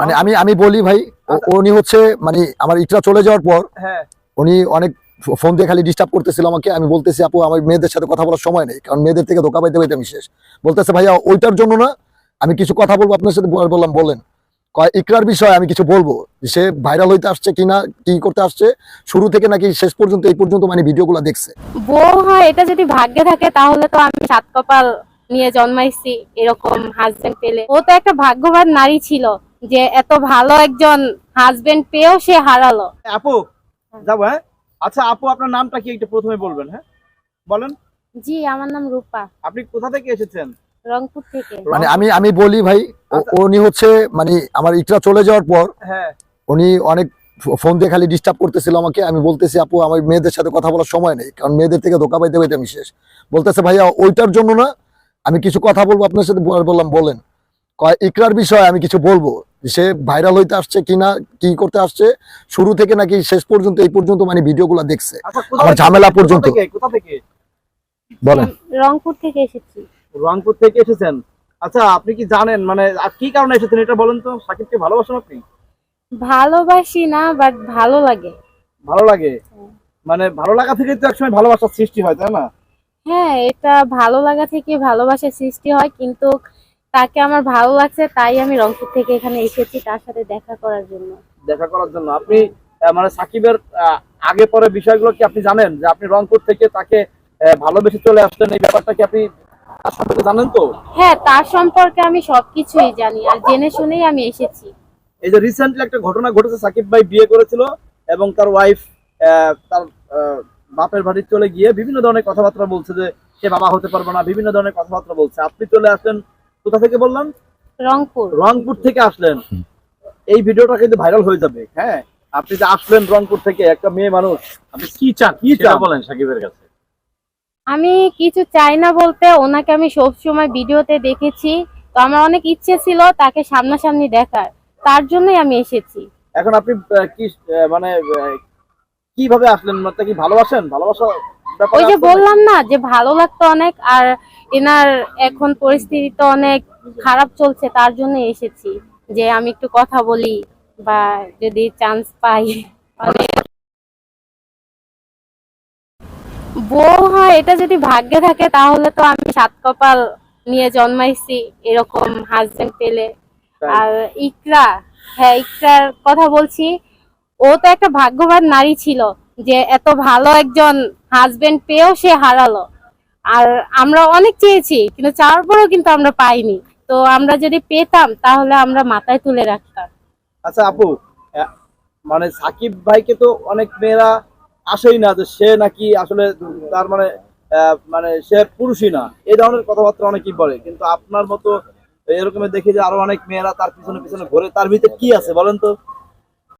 মানে আমি আমি বলি ভাই উনি হচ্ছে মানে আমার ইকরা চলে যাওয়ার পর হ্যাঁ। উনি অনেক ফোন দিয়ে খালি ডিস্টার্ব করতেছিল আমাকে। আমি বলতেছি আপু আমার মেয়েদের সাথে কথা বলার সময় নেই কারণ মেয়েদের থেকে ধোকা পাইতে পাইতে আমি শেষ। বলতেছে ভাইয়া ওইটার জন্য না আমি কিছু কথা বলব আপনার সাথে বললাম বলেন। ইকরার বিষয়ে আমি কিছু বলব সে ভাইরাল হইতে আসছে কিনা কি করতে আসছে শুরু থেকে নাকি শেষ পর্যন্ত এই পর্যন্ত মানে ভিডিও ভিডিওগুলো দেখছে। বউ হয় এটা যদি ভাগ্যে থাকে তাহলে তো আমি সাত কপাল নিয়ে জন্মাইছি এরকম হাজবেন্ড পেলে। ও তো একটা ভাগ্যবান নারী ছিল। যে এত ভালো একজন হাজবেন্ড পেয়েও সে হারালো। আপু যাব হ্যাঁ? আচ্ছা আপু আপনার নামটা কি একটু প্রথমে বলবেন হ্যাঁ? বলেন। জি আমার নাম রূপা। আপনি কোথা থেকে এসেছেন? রংপুর থেকে। মানে আমি আমি বলি ভাই আচ্ছা। উনি হচ্ছে মানে আমার ইকরা চলে যাওয়ার পর হ্যাঁ। উনি অনেক ফোন দিয়ে খালি ডিস্টার্ব করতেছিল আমাকে। আমি বলতেছি আপু আমার মেয়েদের সাথে কথা বলার সময় নেই কারণ মেয়েদের থেকে ধোকা পাইতে পাইতে আমি শেষ। বলতেছে ভাইয়া ওইটার জন্য না আমি কিছু কথা বলব আপনার সাথে বললাম বলেন। ইকরার বিষয়ে আমি কিছু বলব যে সে ভাইরাল হইতে আসছে কিনা কি করতে আসছে শুরু থেকে নাকি শেষ পর্যন্ত এই পর্যন্ত মানে ভিডিওগুলো দেখছে। আচ্ছা আমার ঝামেলা পর্যন্ত। থেকে কোথা থেকে? বলেন। রংপুর থেকে এসেছি। রংপুর থেকে এসেছেন? আচ্ছা আপনি কি জানেন মানে কি কারণে এসেছেন এটা বলেন তো? সাকিবকে ভালোবাসেন আপনি? ভালোবাসি না বাট ভালো লাগে। ভালো লাগে? মানে ভালো লাগা থেকে তো একসময় ভালোবাসার সৃষ্টি হয় তাই না? হ্যাঁ এটা ভালো লাগা থেকে ভালোবাসার সৃষ্টি হয় কিন্তু তাকে আমার ভালো লাগছে তাই আমি রংপুর থেকে এখানে এসেছি তার সাথে দেখা করার জন্য। দেখা করার জন্য। আপনি মানে সাকিবের আগে পরে বিষয়গুলো কি আপনি জানেন? যে আপনি রংপুর থেকে তাকে ভালোবেসে চলে আসছেন এই ব্যাপারটা কি আপনি সম্পর্কে জানেন তো? হ্যাঁ তার সম্পর্কে আমি সবকিছুই জানি আর জেনে শুনেই আমি এসেছি। এই যে রিসেন্টলি একটা ঘটনা ঘটেছে সাকিব ভাই বিয়ে করেছিল এবং তার ওয়াইফ তার বাপের বাড়ি চলে গিয়ে বিভিন্ন ধরনের কথাবার্তা বলছে যে সে বাবা হতে পারবে না বিভিন্ন ধরনের কথাবার্তা বলছে। আপনি চলে আসলেন কোথা থেকে বললাম? রংপুর। রংপুর থেকে আসলেন। এই ভিডিওটা কিন্তু ভাইরাল হয়ে যাবে হ্যাঁ? আপনি যে আসলেন রংপুর থেকে একটা মেয়ে মানুষ আপনি কি চান? কি চান? বলেন সাকিবের কাছে। আমি কিছু চাই না বলতে ওনাকে আমি সব সময় ভিডিওতে দেখেছি। তো আমার অনেক ইচ্ছে ছিল তাকে সামনাসামনি দেখার। তার জন্যই আমি এসেছি। এখন আপনি কি মানে কীভাবে আসলেন? মানে কি ভালোবাসেন? ভালোবাসা ওই যে বললাম না যে ভালো লাগতো অনেক আর এনার এখন পরিস্থিতি তো অনেক খারাপ চলছে তার জন্য এসেছি। যে আমি একটু কথা বলি বা যদি চান্স পাই। বউ হয় এটা যদি ভাগ্যে থাকে তাহলে তো আমি সাত কপাল নিয়ে জন্মাইছি এরকম হাজবেন্ড পেলে। আর ইকরা হ্যাঁ ইকরার কথা বলছি ও তো একটা ভাগ্যবান নারী ছিল। যে এত ভালো একজন হাজবেন্ড পেয়েও সে হারালো। আর আমরা অনেক চেয়েছি, কিন্তু চাওয়ার পরেও কিন্তু আমরা পাইনি। তো আমরা যদি পেতাম, তাহলে আমরা মাথায় তুলে রাখতাম। আচ্ছা আপু মানে সাকিব ভাইকে তো অনেক মেয়েরা আসেই না যে সে নাকি আসলে তার মানে মানে সে পুরুষই না। এই ধরনের কথাবার্তা অনেকেই বলে, কিন্তু আপনার মতো এরকমের দেখি যে আরও অনেক মেয়েরা তার পিছনে পিছনে ঘুরে। তার ভিতরে কি আছে বলেন তো?